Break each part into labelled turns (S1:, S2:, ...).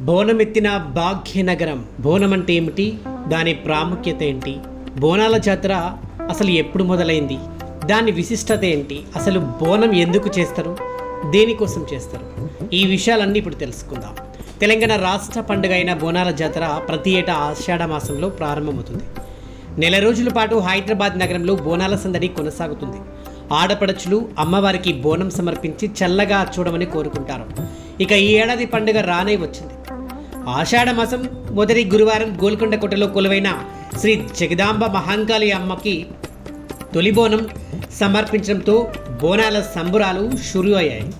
S1: బోనమెత్తిన భాగ్యనగరం. బోనం అంటే ఏమిటి? దాని ప్రాముఖ్యత ఏంటి? బోనాల జాతర అసలు ఎప్పుడు మొదలైంది? దాని విశిష్టత ఏంటి? అసలు బోనం ఎందుకు చేస్తారు? దేనికోసం చేస్తారు? ఈ విషయాలన్నీ ఇప్పుడు తెలుసుకుందాం. తెలంగాణ రాష్ట్ర పండుగ అయిన బోనాల జాతర ప్రతి ఏటా ఆషాఢ మాసంలో ప్రారంభమవుతుంది. నెల రోజుల పాటు హైదరాబాద్ నగరంలో బోనాల సందడి కొనసాగుతుంది. ఆడపడచులు అమ్మవారికి బోనం సమర్పించి చల్లగా చూడమని కోరుకుంటారు. ఇక ఈ ఏడాది పండుగ రానే వచ్చింది. ఆషాఢ మాసం మొదటి గురువారం గోల్కొండ కోటలో కొలువైన శ్రీ జగదాంబ మహాంకాళి అమ్మకి తొలి బోనం సమర్పించడంతో బోనాల సంబురాలు షురు అయ్యాయి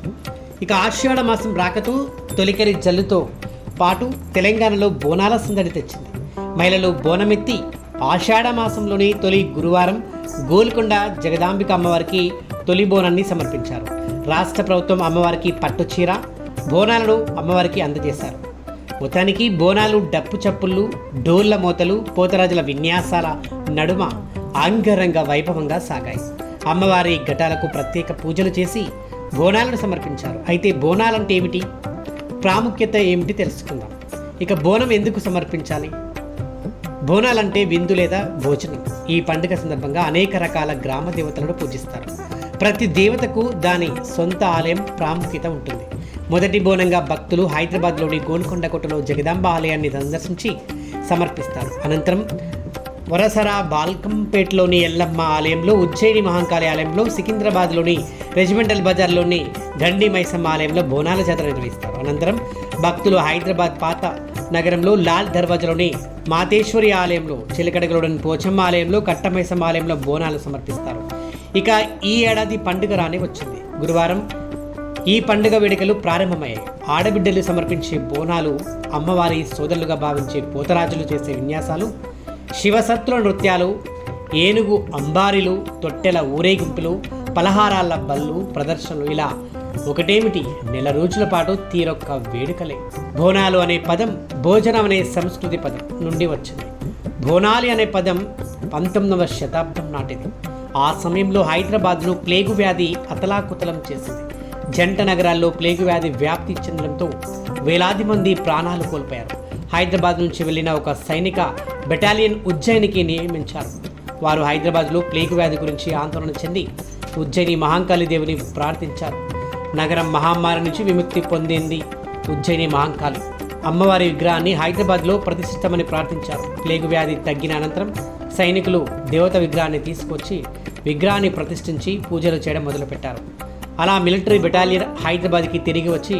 S1: ఇక ఆషాఢ మాసం రాకతో తొలికరి జల్లుతో పాటు తెలంగాణలో బోనాల సందడి తెచ్చింది. మహిళలు బోనమెత్తి ఆషాఢ మాసంలోని తొలి గురువారం గోల్కొండ జగదాంబిక అమ్మవారికి తొలి బోనాన్ని సమర్పించారు. రాష్ట్ర ప్రభుత్వం అమ్మవారికి పట్టు చీర బోనాలను అమ్మవారికి అందజేశారు. మొత్తానికి బోనాలు డప్పు చప్పుళ్ళు డోర్ల మోతలు పోతరాజుల విన్యాసాల నడుమ అంగరంగ వైభవంగా సాగాయి. అమ్మవారి ఘటాలకు ప్రత్యేక పూజలు చేసి బోనాలను సమర్పించారు. అయితే బోనాలంటే ఏమిటి? ప్రాముఖ్యత ఏమిటి తెలుసుకుందాం. ఇక బోనం ఎందుకు సమర్పించాలి? బోనాలంటే విందు లేదా భోజనం. ఈ పండుగ సందర్భంగా అనేక రకాల గ్రామ దేవతలను పూజిస్తారు. ప్రతి దేవతకు దాని సొంత ఆలయం ప్రాముఖ్యత ఉంటుంది. మొదటి బోనంగా భక్తులు హైదరాబాద్లోని గోల్కొండ కోటలో జగదాంబ ఆలయాన్ని సందర్శించి సమర్పిస్తారు. అనంతరం వరసర బాల్కంపేటలోని ఎల్లమ్మ ఆలయంలో ఉజ్జయిని మహాంకాళి ఆలయంలో సికింద్రాబాద్లోని రెజిమెంటల్ బజార్లోని గండి మైసమ్మ ఆలయంలో బోనాల జాతర నిర్వహిస్తారు. అనంతరం భక్తులు హైదరాబాద్ పాత నగరంలో లాల్ దర్వాజలోని మాతేశ్వరి ఆలయంలో చిలకడగలోని పోచమ్మ ఆలయంలో కట్టమైసమ్మ ఆలయంలో బోనాలు సమర్పిస్తారు. ఇక ఈ ఏడాది పండుగ రాని వచ్చింది. గురువారం ఈ పండుగ వేడుకలు ప్రారంభమయ్యాయి. ఆడబిడ్డలు సమర్పించే బోనాలు అమ్మవారి సోదరులుగా భావించే పోతరాజులు చేసే విన్యాసాలు శివసత్తుల నృత్యాలు ఏనుగు అంబారీలు తొట్టెల ఊరేగింపులు పలహారాల బళ్ళు ప్రదర్శనలు ఇలా ఒకటేమిటి? నెల రోజుల పాటు తీరొక్క వేడుకలే. బోనాలు అనే పదం భోజనం అనే సంస్కృతి పదం నుండి వచ్చింది. బోనాలి అనే పదం పంతొమ్మిదవ శతాబ్దం నాటిది. ఆ సమయంలో హైదరాబాద్ను ప్లేగు వ్యాధి అతలాకుతలం చేసింది. జంట నగరాల్లో ప్లేగు వ్యాధి వ్యాప్తి చెందడంతో వేలాది మంది ప్రాణాలు కోల్పోయారు. హైదరాబాద్ నుంచి వెళ్ళిన ఒక సైనిక బెటాలియన్ ఉజ్జయినికి నియమించారు. వారు హైదరాబాద్లో ప్లేగు వ్యాధి గురించి ఆందోళన చెంది ఉజ్జయిని మహాంకాళి దేవిని ప్రార్థించారు. నగరం మహమ్మారి నుంచి విముక్తి పొందింది ఉజ్జయిని మహాంకాళి. అమ్మవారి విగ్రహాన్ని హైదరాబాద్లో ప్రతిష్ఠితమని ప్రార్థించారు. ప్లేగు వ్యాధి తగ్గిన అనంతరం సైనికులు దేవత విగ్రహాన్ని తీసుకొచ్చి విగ్రహాన్ని ప్రతిష్ఠించి పూజలు చేయడం మొదలుపెట్టారు. అలా మిలిటరీ బెటాలియన్ హైదరాబాద్కి తిరిగి వచ్చి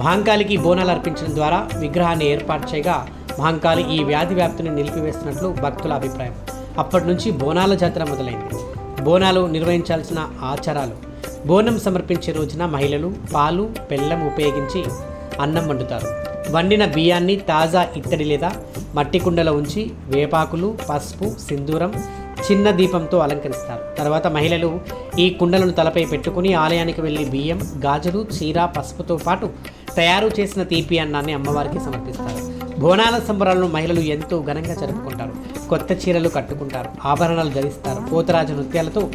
S1: మహంకాళికి బోనాలు అర్పించడం ద్వారా విగ్రహాన్ని ఏర్పాటు చేయగా మహంకాళి ఈ వ్యాధి వ్యాప్తిని నిలిపివేస్తున్నట్లు భక్తుల అభిప్రాయం. అప్పటి నుంచి బోనాల జాతర మొదలైంది. బోనాలు నిర్వహించాల్సిన ఆచారాలు. బోనం సమర్పించే రోజున మహిళలు పాలు బెల్లం ఉపయోగించి అన్నం వండుతారు. వండిన బియ్యాన్ని తాజా ఇత్తడి లేదా మట్టి కుండలో ఉంచి వేపాకులు పసుపు సింధూరం చిన్న దీపంతో అలంకరిస్తారు. తర్వాత మహిళలు ఈ కుండలను తలపై పెట్టుకుని ఆలయానికి వెళ్ళి బియ్యం గాజులు చీర పసుపుతో పాటు తయారు చేసిన తీపి అన్నాన్ని అమ్మవారికి సమర్పిస్తారు. బోనాల సంబరాలను మహిళలు ఎంతో ఘనంగా జరుపుకుంటారు. కొత్త చీరలు కట్టుకుంటారు. ఆభరణాలు ధరిస్తారు. పోతరాజు నృత్యాలతో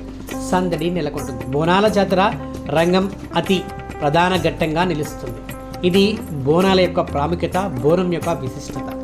S1: సందడి నెలకొంటుంది. బోనాల జాతర రంగం అతి ప్రధాన ఘట్టంగా నిలుస్తుంది. ఇది బోనాల యొక్క ప్రాముఖ్యత బోనం యొక్క విశిష్టత.